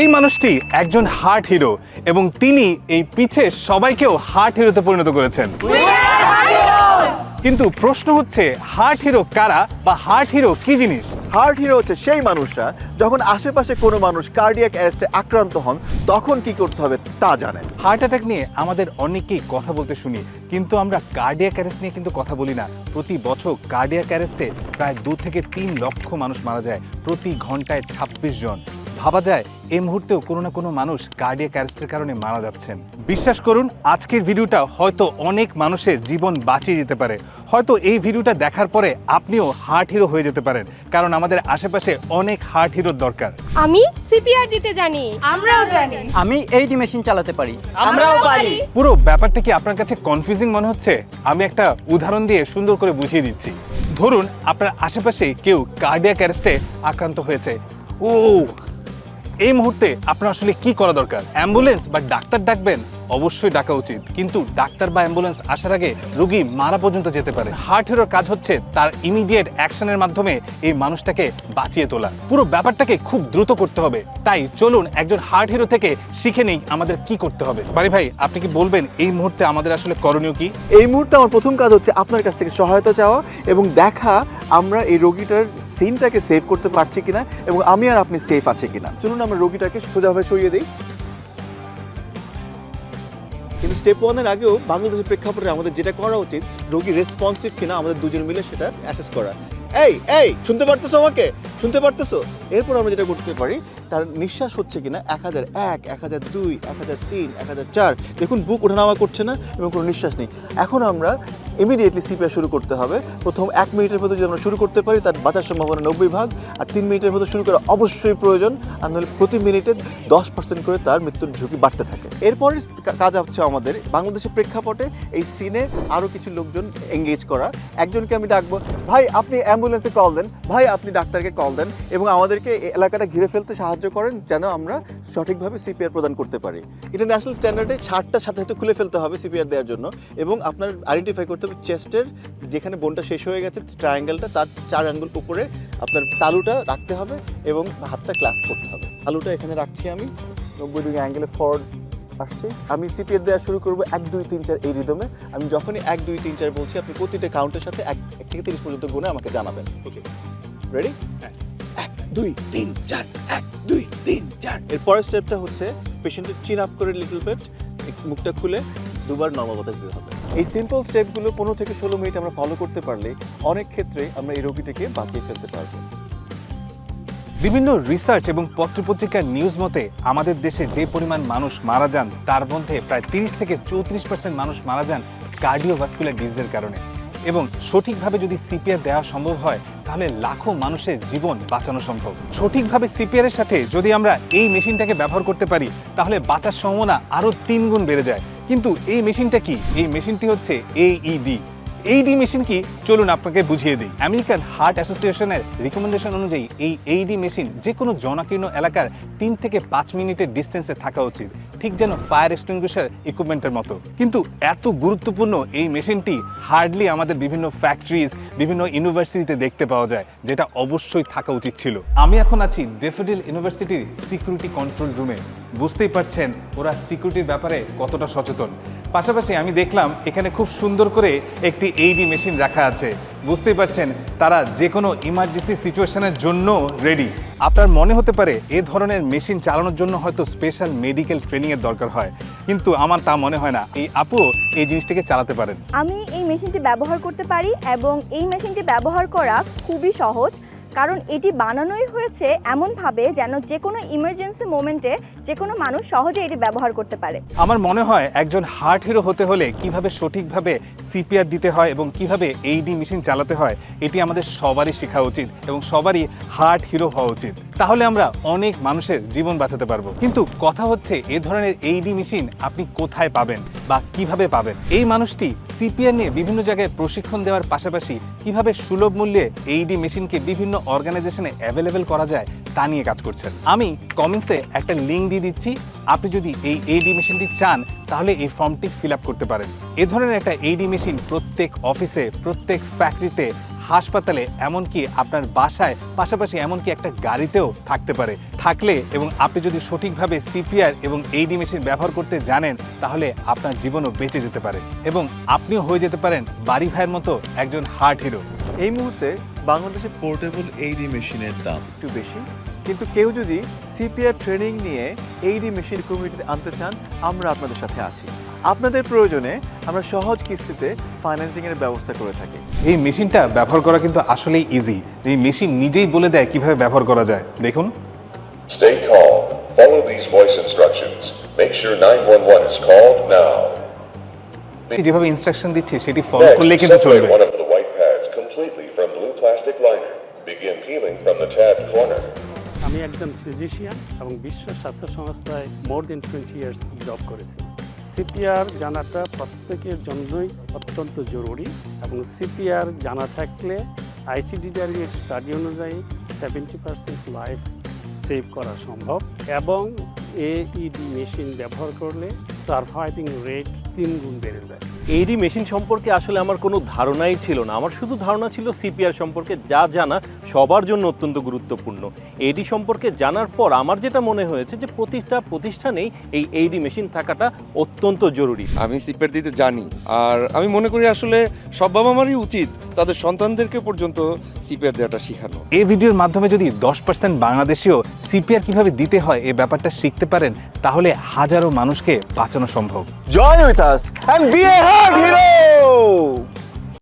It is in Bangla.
এই মানুষটি একজন হার্ট হিরো এবং তিনি এই পিছে সবাইকেও হার্ট হিরোতে পরিণত করেছেন। কিন্তু প্রশ্ন হচ্ছে হার্ট হিরো কারা বা হার্ট হিরো কি জিনিস? হার্ট হিরো হচ্ছে সেই মানুষরা যখন আশেপাশে কোনো মানুষ কার্ডিয়াক অ্যারেস্টে আক্রান্ত হন তখন কি করতে হবে তা জানেন। হার্ট অ্যাটাক নিয়ে আমাদের অনেকেই কথা বলতে শুনি কিন্তু আমরা কার্ডিয়াক অ্যারেস্ট নিয়ে কিন্তু কথা বলি না। প্রতি বছর কার্ডিয়াক অ্যারেস্টে প্রায় দু থেকে তিন লক্ষ মানুষ মারা যায় প্রতি ঘন্টায় ছাব্বিশ জন। ভাবা যায় এই মুহূর্তেও কোনো না কোনো মানুষ কার্ডিয়াক অ্যারেস্টের কারণে মারা যাচ্ছেন। বিশ্বাস করুন আজকের ভিডিওটা হয়তো অনেক মানুষের জীবন বাঁচিয়ে দিতে পারে। হয়তো এই ভিডিওটা দেখার পরে আপনিও হার্ট হিরো হয়ে যেতে পারেন কারণ আমাদের আশেপাশে অনেক হার্ট হিরোর দরকার। আমি সিপিআর দিতে জানি। আমরাও জানি। আমি এইটি মেশিন চালাতে পারি। আমরাও পারি। পুরো। ব্যাপারটা কি আপনার কাছে কনফিউজিং মনে হচ্ছে? আমি একটা উদাহরণ দিয়ে সুন্দর করে বুঝিয়ে দিচ্ছি। ধরুন আপনার আশেপাশে কেউ কার্ডিয়াক অ্যারেস্টে আক্রান্ত হয়েছে। ও এই মুহূর্তে আপনার আসলে কি করা দরকার? অ্যাম্বুলেন্স বা ডাক্তার ডাকবেন? অবশ্যই ডাকা উচিত। কিন্তু ডাক্তার বা অ্যাম্বুলেন্স আসার আগে রোগী মারা পর্যন্ত যেতে পারে। হার্ট হিরোর কাজ হচ্ছে তার ইমিডিয়েট অ্যাকশনের মাধ্যমে এই মানুষটাকে বাঁচিয়ে তোলা। পুরো ব্যাপারটাকে খুব দ্রুত করতে হবে। তাই চলুন একজন হার্ট হিরো থেকে শিখে নেই আমাদের কি করতে হবে। বাড়ি ভাই, আপনি কি বলবেন এই মুহূর্তে আমাদের আসলে করণীয় কি? এই মুহূর্তে আমার প্রথম কাজ হচ্ছে আপনার কাছ থেকে সহায়তা চাওয়া এবং দেখা আমরা এই রোগীটার সিনটাকে সেভ করতে পারছি কিনা এবং আমি আর আপনি সেফ আছে কিনা। চলুন আমরা রোগীটাকে সোজাভাবে সরিয়ে দিই। কিন্তু স্টেপ ওয়ানের আগেও বাংলাদেশের প্রেক্ষাপটে আমাদের যেটা করা উচিত, রোগী রেসপন্সিভ কিনা আমাদের দুজন মিলে সেটা অ্যাসেস করা। এই এই, শুনতে পারতেছো আমাকে? শুনতে পারতেছো? এরপর আমরা যেটা করতে পারি, তার নিঃশ্বাস হচ্ছে কিনা এক হাজার এক এক হাজার দুই এক হাজার তিন এক হাজার চার। দেখুন, বুক ওঠানামা করছে না এবং কোনো নিঃশ্বাস নেই। এখন আমরা ইমিডিয়েটলি সিপিআর শুরু করতে হবে। প্রথম এক মিনিটের মধ্যে যদি আমরা শুরু করতে পারি, তার বাঁচার সম্ভাবনা নব্বই ভাগ। আর তিন মিনিটের মধ্যে শুরু করা অবশ্যই প্রয়োজন। আর নাহলে প্রতি মিনিটে দশ পার্সেন্ট করে তার মৃত্যুর ঝুঁকি বাড়তে থাকে। এরপরে কাজ হচ্ছে আমাদের বাংলাদেশের প্রেক্ষাপটে এই সিনে আরও কিছু লোকজন এঙ্গেজ করা। একজনকে আমি ডাকবো, ভাই, আপনি অ্যাম্বুলেন্সে কল দেন। ভাই, আপনি ডাক্তারকে কল দেন এবং আমাদেরকে এলাকাটা ঘিরে ফেলতে সাহায্য করেন যেন আমরা সঠিকভাবে সিপিআর প্রদান করতে পারে। ইন্টারন্যাশনাল স্ট্যান্ডার্ডে ছাড়টার সাথে সাথে খুলে ফেলতে হবে সিপিআর দেওয়ার জন্য এবং আপনার আইডেন্টিফাই করতে হবে চেস্টের যেখানে বোনটা শেষ হয়ে গেছে ট্রায়াঙ্গেলটা তার চার আঙ্গুল উপরে আপনার তালুটা রাখতে হবে এবং হাতটা ক্লাস করতে হবে। তালুটা এখানে রাখছি আমি। নব্বই ডিগ্রি অ্যাঙ্গেলে ফরওয়ার্ড আসছে। আমি সিপিআর দেওয়া শুরু করব এক দুই তিন চার এই রিদমে আমি যখনই এক দুই তিন চার বলছি আপনি প্রতিটা কাউন্টের সাথে এক এক থেকে তিরিশ পর্যন্ত গুণে আমাকে জানাবেন। ওকে রেডি এক দুই তিন চার এক দুই। তিন চার এর পরের স্টেপটা হচ্ছে পেশেন্টের চিন আপ করে লিটল পেট মুখটা খুলে দুবার নর্মাল বাতাস দিতে হবে। এই সিম্পল স্টেপগুলো পনেরো থেকে ষোলো মিনিট আমরা ফলো করতে পারলে অনেক ক্ষেত্রে আমরা এই রোগীটাকে বাঁচিয়ে ফেলতে পারব। বিভিন্ন রিসার্চ এবং পত্রপত্রিকার নিউজ মতে আমাদের দেশে যে পরিমাণ মানুষ মারা যান, তার মধ্যে প্রায় তিরিশ থেকে চৌত্রিশ পার্সেন্ট মানুষ মারা যান কার্ডিওভাস্কুলার ডিজিজের কারণে। এবং সঠিকভাবে যদি সিপিআর দেওয়া সম্ভব হয়, তাহলে লাখো মানুষের জীবন বাঁচানো সম্ভব। সঠিকভাবে সিপিআর এর সাথে যদি আমরা এই মেশিনটাকে ব্যবহার করতে পারি, তাহলে বাঁচার সম্ভাবনা আরও তিন গুণ বেড়ে যায়। কিন্তু এই মেশিনটা কি? এই মেশিনটি হচ্ছে এইইডি এইডি মেশিন কি? চলুন আপনাকে বুঝিয়ে দিই। আমেরিকান হার্ট অ্যাসোসিয়েশনের রিকমেন্ডেশন অনুযায়ী এই এইডি মেশিন যে কোনো জনাকীর্ণ এলাকার তিন থেকে পাঁচ মিনিটের ডিস্টেন্সে থাকা উচিত। ঠিক যেন ফায়ার এক্সটিংগুইশার ইকুইপমেন্টের মতো। কিন্তু এত গুরুত্বপূর্ণ এই মেশিনটি হার্ডলি আমাদের বিভিন্ন ফ্যাক্টরিজ বিভিন্ন ইউনিভার্সিটিতে দেখতে পাওয়া যায়, যেটা অবশ্যই থাকা উচিত ছিল। আমি এখন আছি ডেফোডিল ইউনিভার্সিটির সিকিউরিটি কন্ট্রোল রুমে বুঝতেই পারছেন, ওরা সিকিউরিটির ব্যাপারে কতটা সচেতন। পাশাপাশি আমি দেখলাম, এখানে খুব সুন্দর করে একটি এইডি মেশিন রাখা আছে। বুঝতেই পারছেন, তারা যে কোনো ইমার্জেন্সি সিচুয়েশনের জন্য রেডি আপনার মনে হতে পারে, এ ধরনের মেশিন চালানোর জন্য হয়তো স্পেশাল মেডিকেল ট্রেনিংয়ের দরকার হয়, কিন্তু আমার তা মনে হয় না। এই আপু, এই জিনিসটিকে চালাতে পারেন। আমি এই মেশিনটি ব্যবহার করতে পারি এবং এই মেশিনটি ব্যবহার করা খুবই সহজ। কারণ এটি বানানোই হয়েছে এমনভাবে যেন যে কোনো ইমার্জেন্সি মোমেন্টে যে কোনো মানুষ সহজে এটি ব্যবহার করতে পারে। আমার মনে হয় একজন হার্ট হিরো হতে হলে কীভাবে সঠিকভাবে সিপিআর দিতে হয় এবং কীভাবে এইডি মেশিন চালাতে হয়, এটি আমাদের সবারই শেখা উচিত এবং সবারই হার্ট হিরো হওয়া উচিত। তাহলে আমরা অনেক মানুষের জীবন বাঁচাতে পারব। কিন্তু কথা হচ্ছে, এ ধরনের এইডি মেশিন আপনি কোথায় পাবেন বা কীভাবে পাবেন? এই মানুষটি সিপিআর নিয়ে বিভিন্ন জায়গায় প্রশিক্ষণ দেওয়ার পাশাপাশি কীভাবে সুলভ মূল্যে এইডি মেশিনকে বিভিন্ন অর্গানাইজেশনে অ্যাভেলেবেল করা যায় তা নিয়ে কাজ করছেন। আমি কমেন্টসে একটা লিঙ্ক দিয়ে দিচ্ছি। আপনি যদি এই এইডি মেশিনটি চান, তাহলে এই ফর্মটি ফিল আপ করতে পারেন। এ ধরনের একটা এইডি মেশিন প্রত্যেক অফিসে প্রত্যেক ফ্যাক্টরিতে হাসপাতালে এমনকি আপনার বাসায় পাশাপাশি এমনকি একটা গাড়িতেও থাকতে পারে। থাকলে এবং আপনি যদি সঠিকভাবে সিপিআর এবং এইডি মেশিন ব্যবহার করতে জানেন তাহলে আপনার জীবনও বেঁচে যেতে পারে এবং আপনিও হয়ে যেতে পারেন বাড়ি ভাইয়ের মতো একজন হার্ট হিরো। এই মুহূর্তে বাংলাদেশে পোর্টেবল এইডি মেশিনের দাম। একটু বেশি। কিন্তু কেউ যদি সিপিআর ট্রেনিং নিয়ে এইডি মেশিন কমিউনিটিতে আনতে চান আমরা আপনাদের সাথে আছি। আপনাদের প্রয়োজনে আমরা সহজ কিস্তিতে ফাইন্যান্সিং এর ব্যবস্থা করে থাকি এই মেশিনটা ব্যবহার করা কিন্তু আসলেই ইজি এই মেশিন নিজেই বলে দেয় কীভাবে ব্যবহার করা যায় দেখুন Stay calm. Follow these voice instructions. Make sure 911 is called now. যেভাবে ইনস্ট্রাকশন দিচ্ছে সেটি ফলো করলে কিন্তু চলবে one of the white pads completely from blue plastic liner. Begin peeling from the tabbed corner. আমি একজন ফিজিশিয়ান এবং বিশ্ব স্বাস্থ্য সংস্থায় more than twenty years job করেছি সিপিআর জানাটা প্রত্যেকের জন্যই অত্যন্ত জরুরি এবং সিপিআর জানা থাকলে আইসিডিডিআর স্টাডি অনুযায়ী সেভেন্টি পার্সেন্ট লাইফ সেভ করা সম্ভব এবং এইডি মেশিন ব্যবহার করলে সার্ভাইভিং রেট তিন গুণ বেড়ে যায়। এইডি মেশিন সম্পর্কে আসলে আমার কোনো ধারণাই ছিল না। আমার শুধু ধারণা ছিল সিপিআর সম্পর্কে যা জানা সবার জন্য অত্যন্ত গুরুত্বপূর্ণ। এইডি সম্পর্কে জানার পর আমার যেটা মনে হয়েছে যে প্রতিটা প্রতিষ্ঠানেই এই এইডি মেশিন থাকাটা অত্যন্ত জরুরি। আমি সিপের দিতে জানি। আর আমি মনে করি আসলে সব বাবা মারই উচিত তাদের সন্তানদেরকে পর্যন্ত সিপিআর দেওয়াটা শেখানো। এই ভিডিওর মাধ্যমে যদি দশ পার্সেন্ট বাংলাদেশিও সিপিআর কীভাবে দিতে হয় এই ব্যাপারটা শিখতে পারেন তাহলে হাজারো মানুষকে বাঁচানো সম্ভব। join with us and be a heart hero!